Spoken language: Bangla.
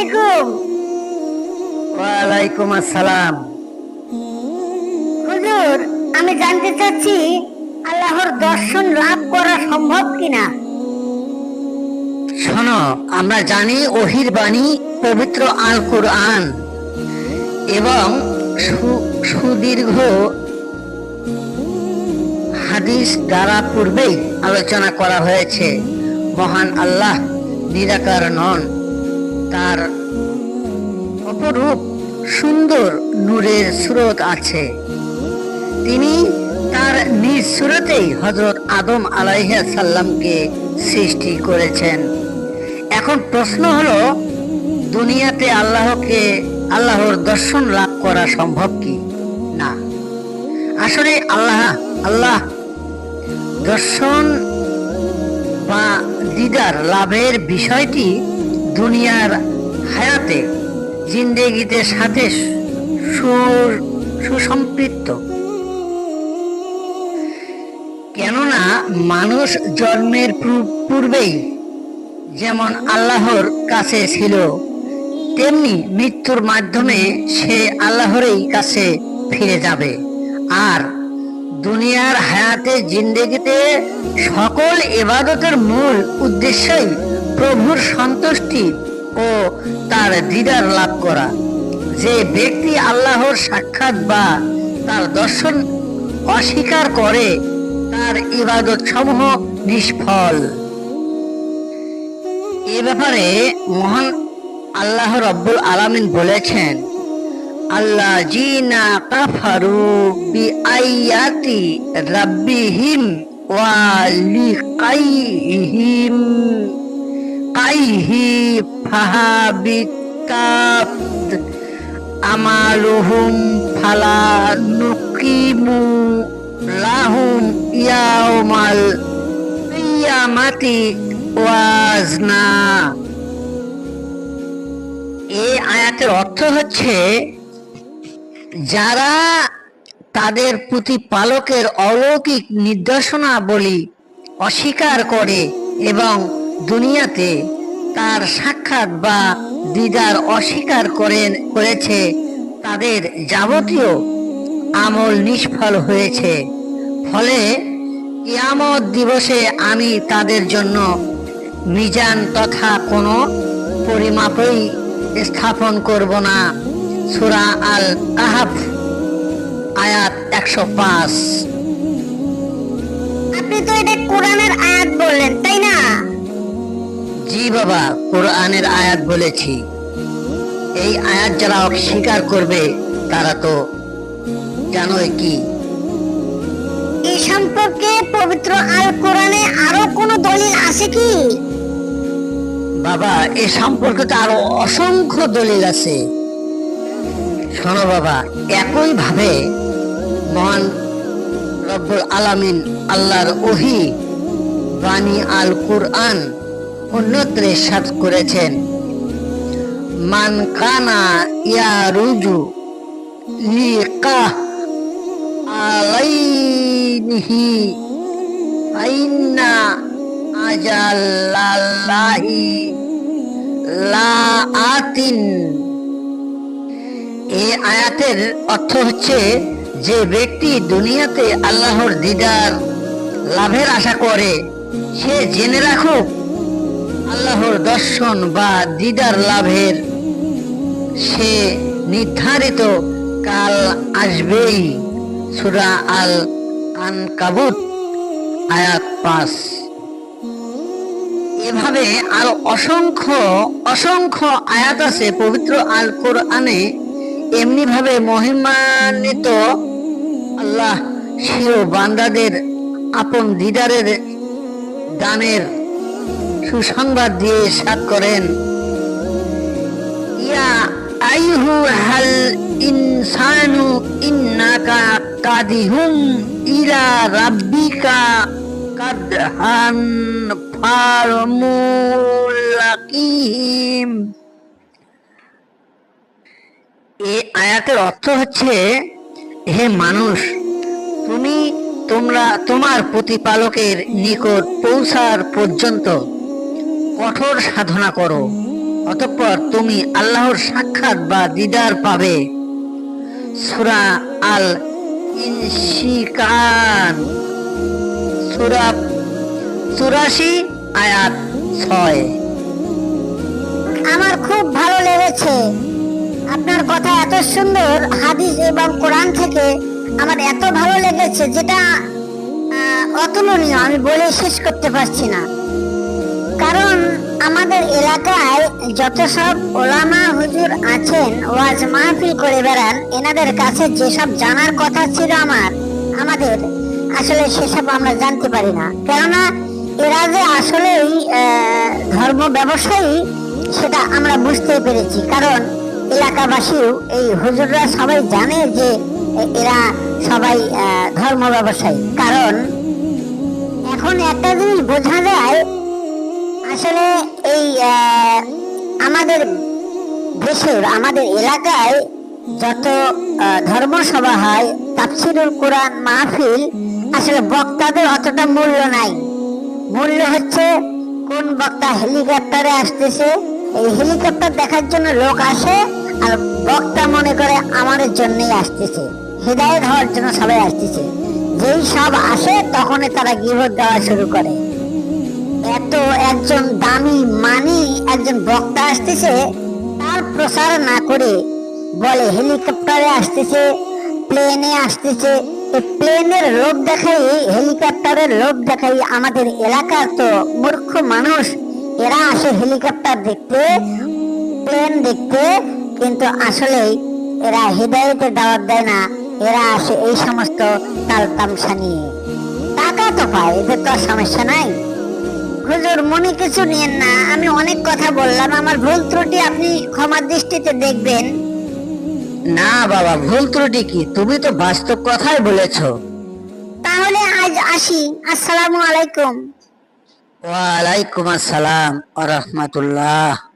আলাইকুম। ওয়ালাইকুম আসসালাম। হুজুর আমি জানতে চাচ্ছি আল্লাহর দর্শন লাভ করা সম্ভব কিনা? শোনো আমরা জানি ওহির বাণী পবিত্র আল কোরআন এবং সুদীর্ঘ হাদিস দ্বারা পূর্বেই আলোচনা করা হয়েছে। মহান আল্লাহ নিরাকার নন। তার অপরূপ সুন্দর নূরের স্রোত আছে। তিনি তার নিজ সুরতেই হজরত আদম আলাইহা সাল্লামকে সৃষ্টি করেছেন। এখন প্রশ্ন হলো, দুনিয়াতে আল্লাহকে, আল্লাহর দর্শন লাভ করা সম্ভব কি? না। আসলে আল্লাহ আল্লাহ দর্শন বা দিদার লাভের বিষয়টি দুনিয়ার হায়াতে জিন্দেগিতে সাথে সু- সুসম্পৃক্ত। কেননা মানুষ জন্মের পূর্বেই যেমন আল্লাহর কাছে ছিল, তেমনি মৃত্যুর মাধ্যমে সে আল্লাহরই কাছে ফিরে যাবে। আর দুনিয়ার হায়াতে জিন্দেগিতে সকল এবাদতের মূল উদ্দেশ্যই প্রভুর সন্তুষ্টি ও তার দিদার লাভ করা। যে ব্যক্তি আল্লাহর সাক্ষাৎ বা তার দর্শন অস্বীকার করে, তার ইবাদত সমূহ নিষ্ফল। এ ব্যাপারে মহান আল্লাহ রব্বুল আলামিন বলেছেন আল্লাহ জিনা কাফারু বি আয়াতি রাব্বিহিম ওয়া লিকাইহিম। কাইহি ফাহাবিতাত আমালুহুম ফালা নুকিমু লাহুম ইয়াউমাল কিয়ামাতি ওয়াজনা। এই আয়াতের অর্থ হচ্ছে, যারা তাদের প্রতিপালকের অলৌকিক নির্দেশনা বলি অস্বীকার করে এবং দুনিয়াতে তার সাক্ষাৎ বা দিদার অস্বীকার করেন, করেছে, তাদের যাবতীয় আমল নিষ্ফল হয়েছে। ফলে ইয়ামত দিবসে আমি তাদের জন্য মিজান তথা কোনো পরিমাপই স্থাপন করব না। সুরা আল কাহাফ আয়াত একশো পাঁচ। আপনি তো এটা কোরআনের আয়াত বললেন, তাই না? বাবা কোরআনের আয়াত বলেছি। এই আয়াত যারা অস্বীকার করবে তারা তো জানোই কি। এই সম্পর্কে পবিত্র আল কোরআনে আরও কোনো দলিল আছে কি? বাবা এ সম্পর্কে তো আরও অসংখ্য দলিল আছে। শোনো বাবা একই ভাবে মহান রব্বুল আলামিন আল্লাহর ওহি বাণী আল কুরআন অন্যত্র সাত করেছেন। মান কানা ইয়া রুজু লিকা আলাইহি ফাইন্না আজাল্লাহি লা আতিন এই আয়াতের অর্থ হচ্ছে যে ব্যক্তি দুনিয়াতে আল্লাহর দিদার লাভের আশা করে, সে জেনে রাখুক আল্লাহর দর্শন বা দিদার লাভের সে নির্ধারিত কাল আসবেই। সুরা আল আনকাবুত আয়াত পাঁচ। এভাবে আরও অসংখ্য অসংখ্য আয়াত আছে পবিত্র আল কোরআনে এমনি ভাবে মহিমান্বিত আল্লাহ সিও বান্দাদের আপন দিদারের দানের সুসংবাদ দিয়ে সাত করেন। ইয়া আইহু হাল ইনসানু ইন্নাকা কাদিহুম ইলা রাব্বিকা কাদহান ফারমুলাকিম এই আয়াতের অর্থ হচ্ছে, হে মানুষ, তুমি তোমরা তোমার প্রতিপালকের নিকট পৌঁছার পর্যন্ত কঠোর সাধনা করো। অতঃপর তুমি আল্লাহর সাক্ষাৎ বা দিদার পাবে। সুরা আল ইনশিকান। সুরা, চুরাশি আয়াত ছয়। আমার খুব ভালো লেগেছে। আপনার কথা এত সুন্দর হাদিস এবং কোরআন থেকে আমার এত ভালো লেগেছে যেটা অতুলনীয়, আমি বলে শেষ করতে পারছি না। কারণ আমাদের এলাকায় যত সব ওলামা হুজুর আছেন, ওয়াজ মাহফিল করে বেড়ান, এনাদের কাছে যেসব জানার কথা ছিল আমার, আমাদের, আসলে সেসব আমরা জানতে পারি না। কেননা এরা যে আসলেই ধর্ম ব্যবসায়ী, সেটা আমরা বুঝতে পেরেছি। কারণ এলাকাবাসীও এই হুজুররা সবাই জানে যে এরা সবাই ধর্ম ব্যবসায়ী। কারণ এখন একটা জিনিস বোঝা যায় আসলে এই আমাদের দেশের, আমাদের এলাকায় যত ধর্মসভা হয়, তাফসিরুল কোরআন মাহফিল, আসলে বক্তাদের অতটা মূল্য নাই। মূল্য হচ্ছে কোন বক্তা হেলিকপ্টারে আসতেছে, এই হেলিকপ্টার দেখার জন্য লোক আসে, আর বক্তা মনে করে আমাদের জন্যই আসতেছে। হৃদায়ত হওয়ার জন্য সবাই আসতেছে। যেই সব আসে, তখনই তারা গিভট দেওয়া শুরু করে। এত একজন দামি মানি একজন বক্তা আসতেছে, তার প্রচার না করে বলে হেলিকপ্টারে আসতেছে প্লেনে আসতেছে। প্লেনের লোভ দেখাই, হেলিকপ্টারের লোভ দেখাই আমাদের এলাকার তো মূর্খ মানুষ। এরা আসে হেলিকপ্টার দেখতে প্লেন দেখতে, কিন্তু আসলেই এরা হৃদয়তে দাওয়াত দেয় না। এরা আসে এই সমস্ত তাল তামসা নিয়ে। টাকা তো পায়, এদের তো সমস্যা নাই। হুজুর মনে কিছু নিয়েন না। আমি অনেক কথা বললাম। আমার ভুল ত্রুটি আপনি ক্ষমার দৃষ্টিতে দেখবেন। না বাবা ভুল ত্রুটি কি? তুমি তো বাস্তব কথাই বলেছ। তাহলে আজ আসি। আসসালামু আলাইকুম। ওয়ালাইকুম আসসালাম ওয়া রহমতুল্লাহ।